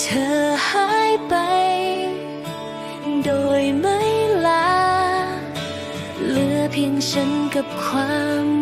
เธอหายไป โดยไม่ลา เหลือเพียงฉันกับความ